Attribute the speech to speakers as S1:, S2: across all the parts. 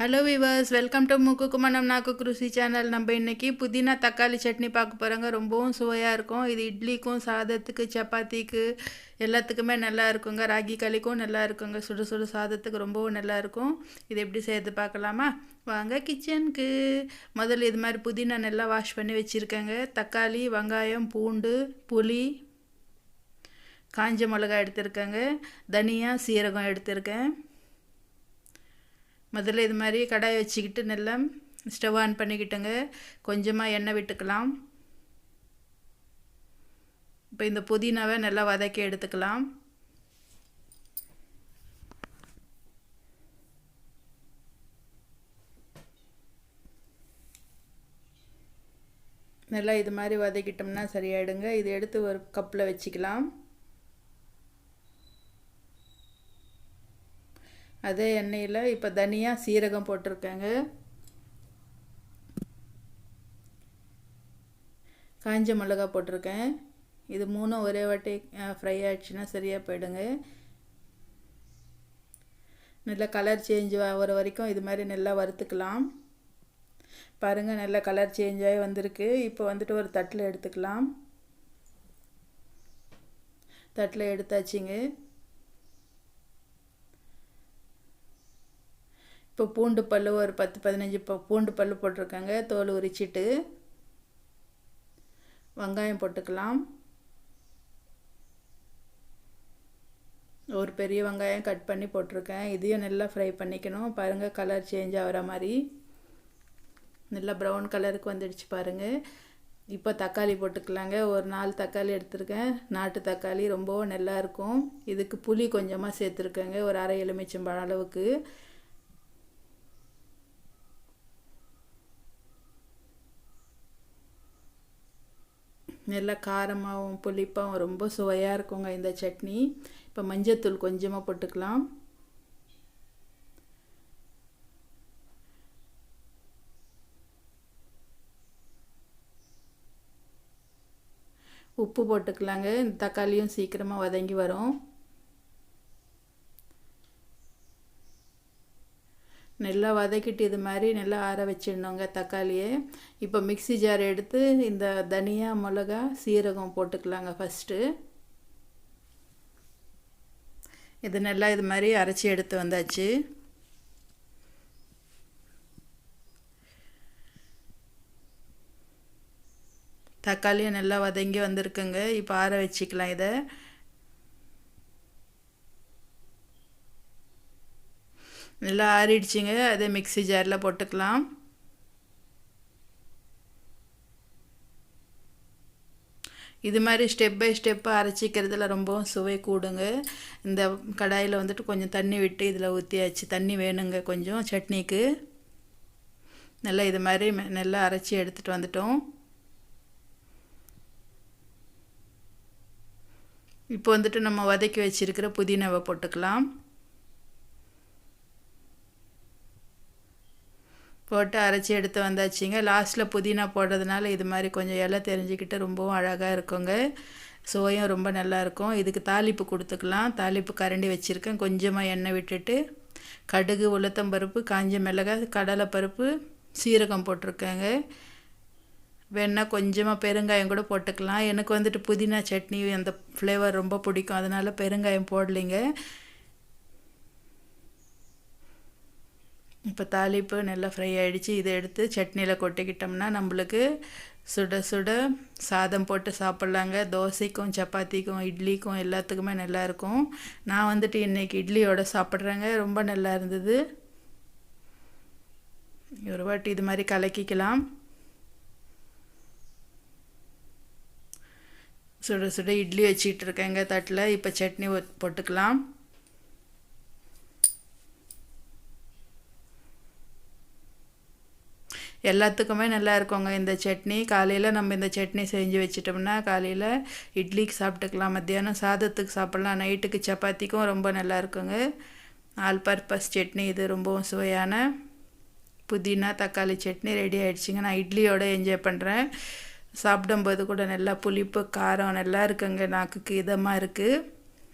S1: Hello viewers welcome to முக்குக்கு மனம் நாக்கு குருசி சேனல் நம்ம இன்றைக்கி புதினா தக்காளி சட்னி பார்க்க போகிறோங்க ரொம்பவும் சுவையாக இருக்கும். இது இட்லிக்கும் சாதத்துக்கு சப்பாத்திக்கு எல்லாத்துக்குமே நல்லா இருக்குங்க. ராகி களிக்கும் நல்லா இருக்குங்க. சுடு சுடு சாதத்துக்கு ரொம்பவும் நல்லா இருக்கும். இது எப்படி செய்யறது பார்க்கலாமா? வாங்க கிச்சனுக்கு முதல்ல இது மாதிரி புதினா நல்லா வாஷ் பண்ணி வச்சுருக்கேங்க. தக்காளி வெங்காயம் பூண்டு புளி காஞ்ச மிளகாய் எடுத்திருக்கேங்க. தனியா சீரகம் எடுத்திருக்கேன். முதல்ல இது மாதிரி கடாய் வச்சுக்கிட்டு நல்லா ஸ்டவ் ஆன் பண்ணிக்கிட்டுங்க. கொஞ்சமாக எண்ணெய் விட்டுக்கலாம். இப்போ இந்த புதினாவை நல்லா வதக்கி எடுத்துக்கலாம். நல்லா இது மாதிரி வதக்கிட்டோம்னா சரியாயிடுங்க. இது எடுத்து ஒரு கப்பில் வச்சுக்கலாம். அதே எண்ணெயில் இப்போ தனியாக சீரகம் போட்டிருக்கேங்க. காஞ்ச மிளகா போட்டிருக்கேன். இது மூணும் ஒரே வாட்டி ஃப்ரை ஆகிடுச்சுன்னா சரியாக போயிடுங்க. நல்லா கலர் சேஞ்ச் ஆகிற வரைக்கும் இது மாதிரி நல்லா வறுத்துக்கலாம். பாருங்கள் நல்லா கலர் சேஞ்ச் ஆகி வந்திருக்கு. இப்போ வந்துட்டு ஒரு தட்டில் எடுத்துக்கலாம். தட்டில் எடுத்தாச்சுங்க. இப்போ பூண்டு பல் ஒரு பத்து பதினஞ்சு இப்போ பூண்டு பல் போட்டிருக்காங்க. தோல் உரிச்சிட்டு வெங்காயம் போட்டுக்கலாம். ஒரு பெரிய வெங்காயம் கட் பண்ணி போட்டிருக்கேன். இதையும் நல்லா ஃப்ரை பண்ணிக்கணும். பாருங்கள் கலர் சேஞ்ச் ஆகிற மாதிரி. நல்லா ப்ரௌன் கலருக்கு வந்துடுச்சு பாருங்கள் இப்போ தக்காளி போட்டுக்கலாங்க. ஒரு நாலு தக்காளி எடுத்திருக்கேன். நாட்டு தக்காளி ரொம்பவும் நல்லாயிருக்கும் இதுக்கு புளி கொஞ்சமாக சேர்த்துருக்கேங்க. ஒரு அரை எலுமிச்சம்பழம் அளவுக்கு. நல்லா காரமாகவும் புளிப்பாகவும் ரொம்ப சுவையாக இருக்குங்க இந்த சட்னி. இப்போ மஞ்சத்தூள் கொஞ்சமாக போட்டுக்கலாம். உப்பு போட்டுக்கலாங்க. இந்த தக்காளியும் சீக்கிரமாக வதங்கி வரும். நல்லா வதக்கிட்டு இது மாதிரி நல்லா ஆற வச்சிடணுங்க தக்காளியை. இப்போ மிக்சி ஜார் எடுத்து இந்த தனியா மிளகா சீரகம் போட்டுக்கலாங்க ஃபஸ்ட்டு இது நல்லா இது மாதிரி அரைச்சி எடுத்து வந்தாச்சு. தக்காளியை நல்லா வதங்கி வந்திருக்குங்க. இப்போ ஆற வச்சுக்கலாம் இதை. நல்லா ஆறிடுச்சிங்க. அதே மிக்சி ஜாரில் போட்டுக்கலாம். இது மாதிரி ஸ்டெப் பை ஸ்டெப்பாக அரைச்சிக்கிறதுல ரொம்பவும் சுவை கூடுங்க. இந்த கடாயில் வந்துட்டு கொஞ்சம் தண்ணி விட்டு இதில் ஊற்றியாச்சு தண்ணி வேணுங்க கொஞ்சம் சட்னிக்கு. நல்லா இது மாதிரி நல்லா அரைச்சி எடுத்துகிட்டு வந்துட்டோம். இப்போ வந்துட்டு நம்ம வதக்கி வச்சுருக்கிற புதினாவை போட்டுக்கலாம். போட்டு அரைச்சி எடுத்து வந்தாச்சுங்க. லாஸ்ட்டில் புதினா போடுறதுனால இது மாதிரி கொஞ்சம் இலை தெரிஞ்சுக்கிட்டு ரொம்பவும் அழகாக இருக்குங்க. சுவையும் ரொம்ப நல்லாயிருக்கும் இதுக்கு தாளிப்பு கொடுத்துக்கலாம். தாளிப்பு கரண்டி வச்சுருக்கேன். கொஞ்சமாக எண்ணெய் விட்டுட்டு கடுகு உளுத்தம்பருப்பு காஞ்ச மிளகாய் கடலைப்பருப்பு சீரகம் போட்டிருக்கேங்க. வேணால் கொஞ்சமாக பெருங்காயம் கூட போட்டுக்கலாம். எனக்கு வந்துட்டு புதினா சட்னி அந்த ஃப்ளேவர் ரொம்ப பிடிக்கும். அதனால் பெருங்காயம் போடலைங்க. இப்போ தாளிப்பு நல்லா ஃப்ரை ஆகிடுச்சு இதை எடுத்து சட்னியில் கொட்டிக்கிட்டோம்னா நம்மளுக்கு சுட சுட சாதம் போட்டு சாப்பிட்லாங்க. தோசைக்கும் சப்பாத்திக்கும் இட்லிக்கும் எல்லாத்துக்குமே நல்லாயிருக்கும் நான் வந்துட்டு இன்றைக்கி இட்லியோட சாப்பிட்றேங்க. ரொம்ப நல்லா இருந்தது. ஒரு வாட்டி இது மாதிரி கலக்கிக்கலாம். சுட சுட இட்லி வச்சிட்டு இருக்கேங்க. தட்டில். இப்போ சட்னி போட்டுக்கலாம். எல்லாத்துக்குமே நல்லா இருக்குங்க. இந்த சட்னி காலையில் நம்ம இந்த சட்னி செஞ்சு வச்சிட்டோம்னா காலையில் இட்லிக்கு சாப்பிட்டுக்கலாம் மத்தியானம் சாதத்துக்கு சாப்பிட்லாம் நைட்டுக்கு சப்பாத்திக்கும் ரொம்ப நல்லா இருக்குங்க. ஆல் பர்பஸ் சட்னி இது ரொம்பவும் சுவையான புதினா தக்காளி சட்னி ரெடி ஆகிடுச்சிங்க நான் இட்லியோடு என்ஜாய் பண்ணுறேன் சாப்பிடும்போது கூட நல்லா புளிப்பு காரம் நல்லா இருக்குங்க. நாக்குக்கு இதமாக இருக்குது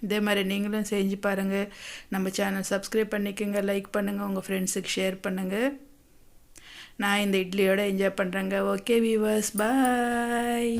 S1: இதே மாதிரி நீங்களும் செஞ்சு பாருங்கள் நம்ம சேனல் சப்ஸ்கிரைப் பண்ணிக்கோங்க லைக் பண்ணுங்கள் உங்கள் ஃப்ரெண்ட்ஸுக்கு ஷேர் பண்ணுங்கள் நான் இந்த இட்லியோட என்ஜாய் பண்ணுறேங்க ஓகே வீவர்ஸ் பாய்